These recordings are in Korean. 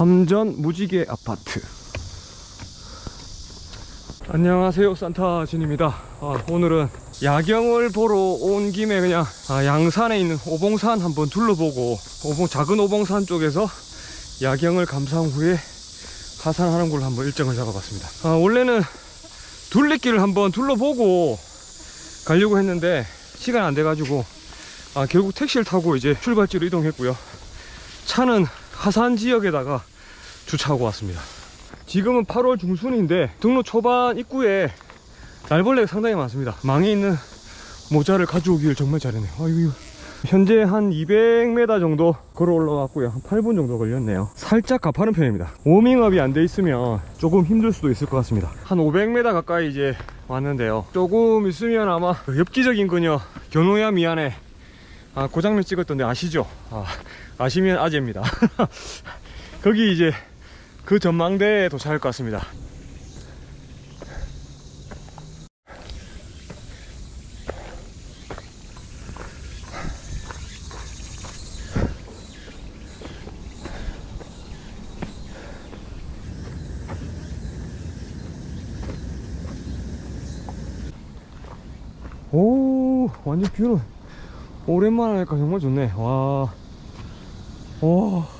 함전 무지개 아파트. 안녕하세요 산타진입니다. 아, 오늘은 야경을 보러 온 김에 그냥 아, 양산에 있는 오봉산 한번 둘러보고 오봉, 작은 오봉산 쪽에서 야경을 감상 후에 하산하는 걸로 한번 일정을 잡아봤습니다. 아, 원래는 둘레길을 한번 둘러보고 가려고 했는데 시간 안 돼가지고 아, 결국 택시를 타고 이제 출발지로 이동했고요. 차는 하산 지역에다가 주차하고 왔습니다. 지금은 8월 중순인데 등로 초반 입구에 날벌레가 상당히 많습니다. 망에 있는 모자를 가져오길 정말 잘했네요. 아이고 현재 한 200m 정도 걸어 올라왔고요. 한 8분 정도 걸렸네요. 살짝 가파른 편입니다. 워밍업이 안 돼 있으면 조금 힘들 수도 있을 것 같습니다. 한 500m 가까이 이제 왔는데요. 조금 있으면 아마 그 엽기적인 그녀 견호야 미안해. 아, 그 장면 찍었던데 아시죠? 아, 아시면 아재입니다. 거기 이제 그 전망대에 도착할 것 같습니다. 오, 완전 뷰는 오랜만에 하니까 정말 좋네. 와. 와.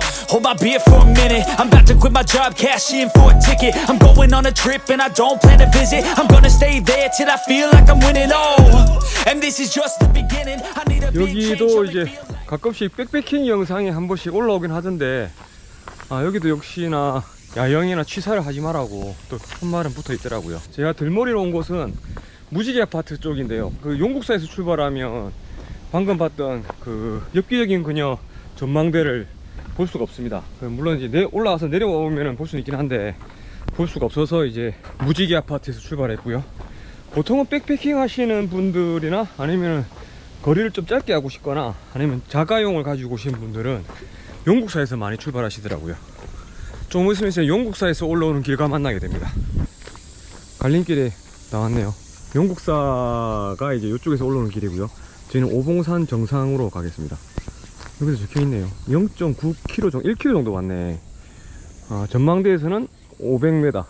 Hold my beer for a minute. I'm about to quit my job, cash in for a ticket. I'm going on a trip and I don't plan to visit. I'm gonna stay there till I feel like I'm winning. Oh, and this is just the beginning. I need a big change. 여기도 to 이제 가끔씩 백패킹 영상이 한 번씩 올라오긴 하던데 아 여기도 역시나 야영이나 취사를 하지 말라고 또 한말은 붙어 있더라고요 제가 들머리로 온 곳은 무지개 아파트 쪽인데요 그 용국사에서 출발하면 방금 봤던 그 엽기적인 그녀 전망대를 볼 수가 없습니다 그 물론 이제 내, 올라와서 내려오면 볼 수는 있긴 한데 볼 수가 없어서 이제 무지개 아파트에서 출발했고요 보통은 백패킹 하시는 분들이나 아니면 거리를 좀 짧게 하고 싶거나 아니면 자가용을 가지고 오신 분들은 용국사에서 많이 출발하시더라고요. 좀 있으면 이제 용국사에서 올라오는 길과 만나게 됩니다. 갈림길에 나왔네요. 용국사가 이제 이쪽에서 올라오는 길이고요. 저희는 오봉산 정상으로 가겠습니다. 여기서 적혀 있네요. 0.9km 정도, 1km 정도 왔네. 아, 전망대에서는 500m.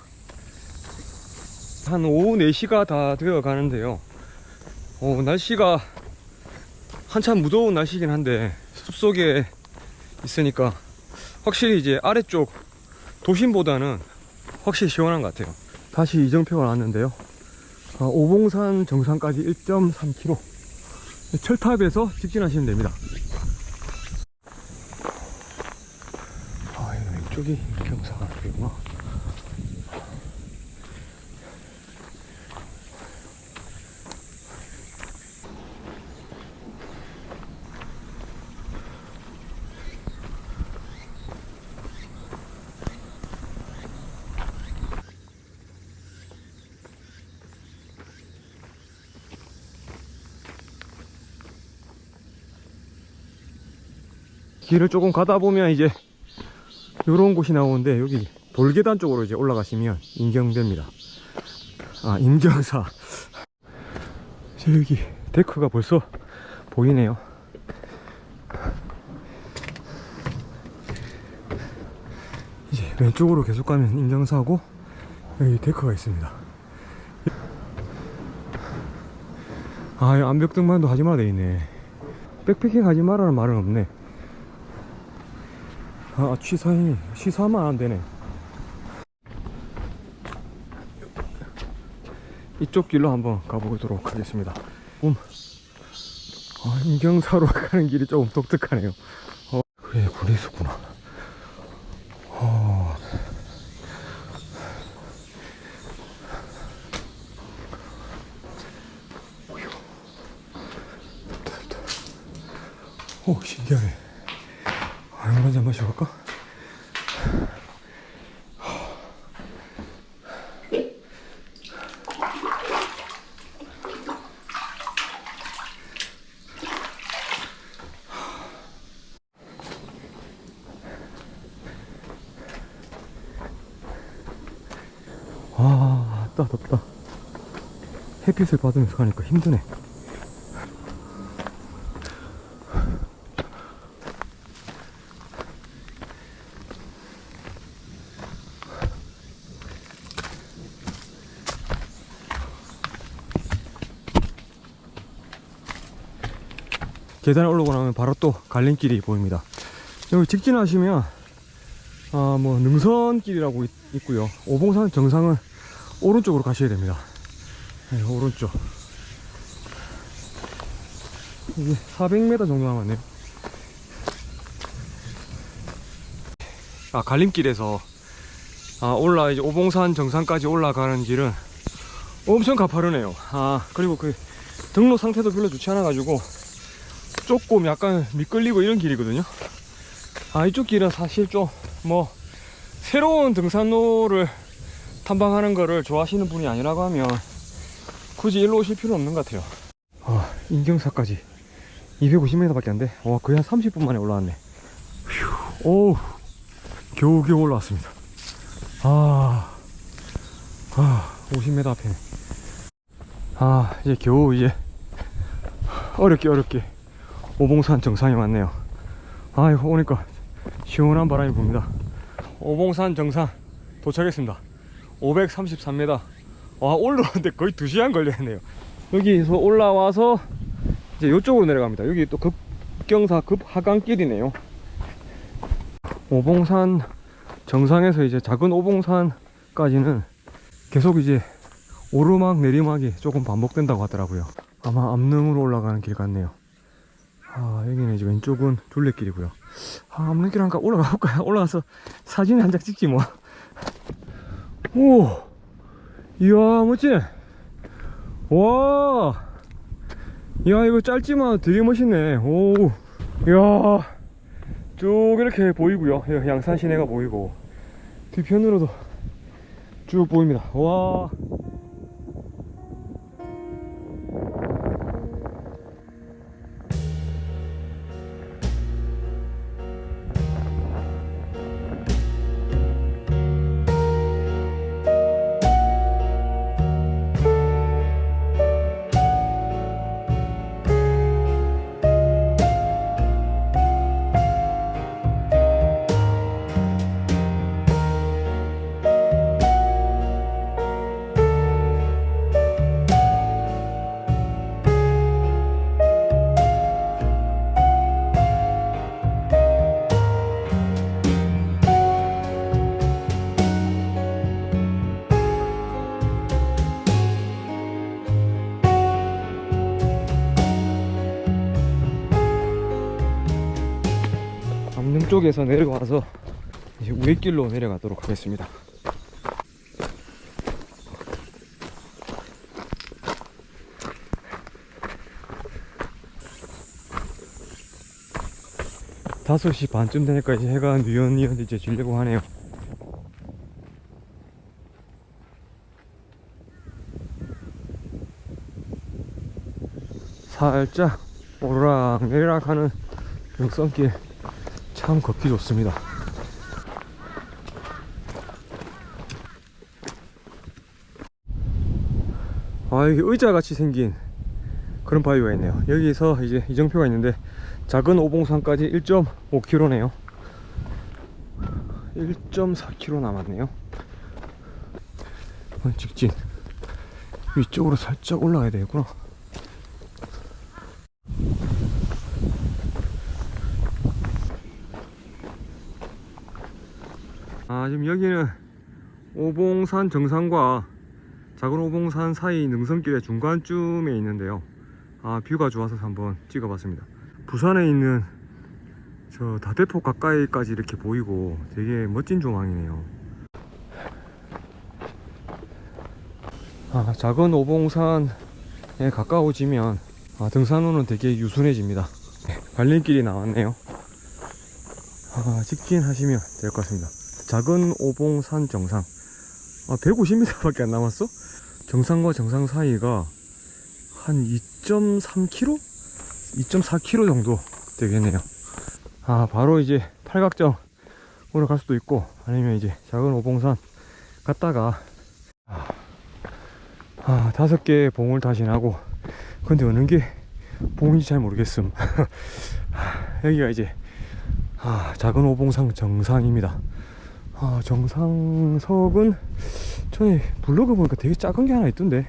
한 오후 4시가 다 되어 가는데요. 어, 날씨가 한참 무더운 날씨긴 한데 숲속에 있으니까 확실히 이제 아래쪽 도심보다는 확실히 시원한 것 같아요. 다시 이정표가 나왔는데요. 아, 오봉산 정상까지 1.3km. 철탑에서 직진하시면 됩니다. 경사가 되구나. 길을 조금 가다 보면 이제 이런 곳이 나오는데 여기 돌계단 쪽으로 이제 올라가시면 인경대입니다. 아 인경사. 저 여기 데크가 벌써 보이네요. 이제 왼쪽으로 계속 가면 인경사고 여기 데크가 있습니다. 아, 이 암벽등반도 하지 돼 있네. 백패킹 하지 마라는 말은 없네. 아 취사해. 취사하면 안 되네. 이쪽 길로 한번 가보도록 하겠습니다. 음. 어, 인경사로 가는 길이 조금 독특하네요. 어, 그래 군이 있었구나. 어. 오 신기하네. 아, 물 한잔 마셔볼까? 아, 따 덥다. 햇빛을 받으면서 가니까 힘드네. 계단에 올라오고 나면 바로 또 갈림길이 보입니다. 여기 직진하시면 아 뭐 능선길이라고 있, 있고요. 오봉산 정상은 오른쪽으로 가셔야 됩니다. 네, 오른쪽. 이게 400m 정도 남았네요. 아 갈림길에서 아 올라 이제 오봉산 정상까지 올라가는 길은 엄청 가파르네요. 아 그리고 그 등로 상태도 별로 좋지 않아 가지고 조금 약간 미끌리고 이런 길이거든요. 아 이쪽 길은 사실 좀 뭐 새로운 등산로를 탐방하는 거를 좋아하시는 분이 아니라고 하면 굳이 일로 오실 필요는 없는 것 같아요. 아 인경사까지 250m밖에 안 돼. 와 거의 한 30분 만에 올라왔네. 휴, 오 겨우겨우 올라왔습니다. 아, 아 50m 앞에네. 아 이제 겨우 이제 어렵게 어렵게 오봉산 정상에 왔네요. 아이고 오니까 시원한 바람이 붑니다. 오봉산 정상 도착했습니다. 533m. 와 올라오는데 거의 2시간 걸렸네요. 여기서 올라와서 이제 이쪽으로 내려갑니다. 여기 또 급경사 급하강길이네요. 오봉산 정상에서 이제 작은 오봉산까지는 계속 이제 오르막 내리막이 조금 반복된다고 하더라고요. 아마 암릉으로 올라가는 길 같네요. 아, 여기는 이제 왼쪽은 둘레길이고요. 아, 암릉길 한가 올라가 볼까요? 올라가서 사진 한 장 찍지 뭐. 오! 이야, 멋지네. 와! 이야, 이거 짧지만 되게 멋있네. 오! 이야, 쭉 이렇게 보이고요. 여기 양산 시내가 보이고. 뒤편으로도 쭉 보입니다. 와! 암릉 쪽에서 내려와서 우회길로 내려가도록 하겠습니다. 다섯 시 반쯤 되니까 이제 해가 뉘엿뉘엿 이제 지려고 하네요. 살짝 오르락 내리락 하는 육선길 참 걷기 좋습니다. 아, 여기 의자 같이 생긴 그런 바위가 있네요. 여기서 이제 이정표가 있는데 작은 오봉산까지 1.5km네요. 1.4km 남았네요. 어, 직진. 위쪽으로 살짝 올라가야 되겠구나. 아 지금 여기는 오봉산 정상과 작은 오봉산 사이 능선길의 중간쯤에 있는데요 아 뷰가 좋아서 한번 찍어봤습니다 부산에 있는 저 다대포 가까이까지 이렇게 보이고 되게 멋진 조망이네요 아 작은 오봉산에 가까워지면 아, 등산로는 되게 유순해집니다 갈림길이 나왔네요. 아, 직진하시면 될 것 같습니다. 작은 오봉산 정상. 아, 150m밖에 안 남았어? 정상과 정상 사이가 한 2.3km? 2.4km 정도 되겠네요. 아, 바로 이제 팔각정으로 갈 수도 있고, 아니면 이제 작은 오봉산 갔다가, 아, 아, 다섯 개의 봉을 다시 나고, 근데 어느 게 봉인지 잘 모르겠음. 아, 여기가 이제, 아, 작은 오봉산 정상입니다. 아, 정상석은 전에 블로그 보니까 되게 작은 게 하나 있던데.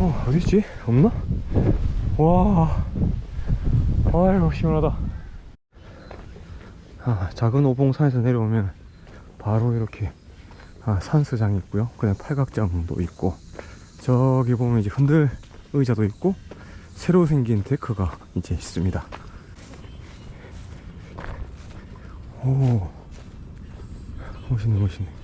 어, 어딨지? 없나? 와, 아유, 시원하다. 아, 작은 오봉산에서 내려오면 바로 이렇게 아, 산수장이 있고요. 그다음 팔각정도 있고, 저기 보면 이제 흔들 의자도 있고, 새로 생긴 데크가 이제 있습니다. 오, 멋있네, 멋있네.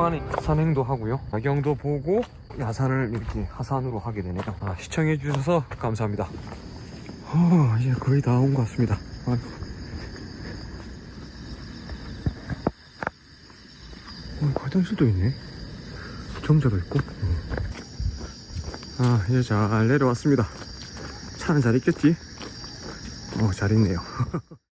오랜만에 산행도 하고요. 야경도 보고 야산을 이렇게 하산으로 하게 되네요. 아, 시청해 주셔서 감사합니다. 어, 이제 거의 다 온 것 같습니다. 어, 화장실도 있네. 정자도 있고. 어. 아, 이제 잘 내려왔습니다. 차는 잘 있겠지? 어, 잘 있네요.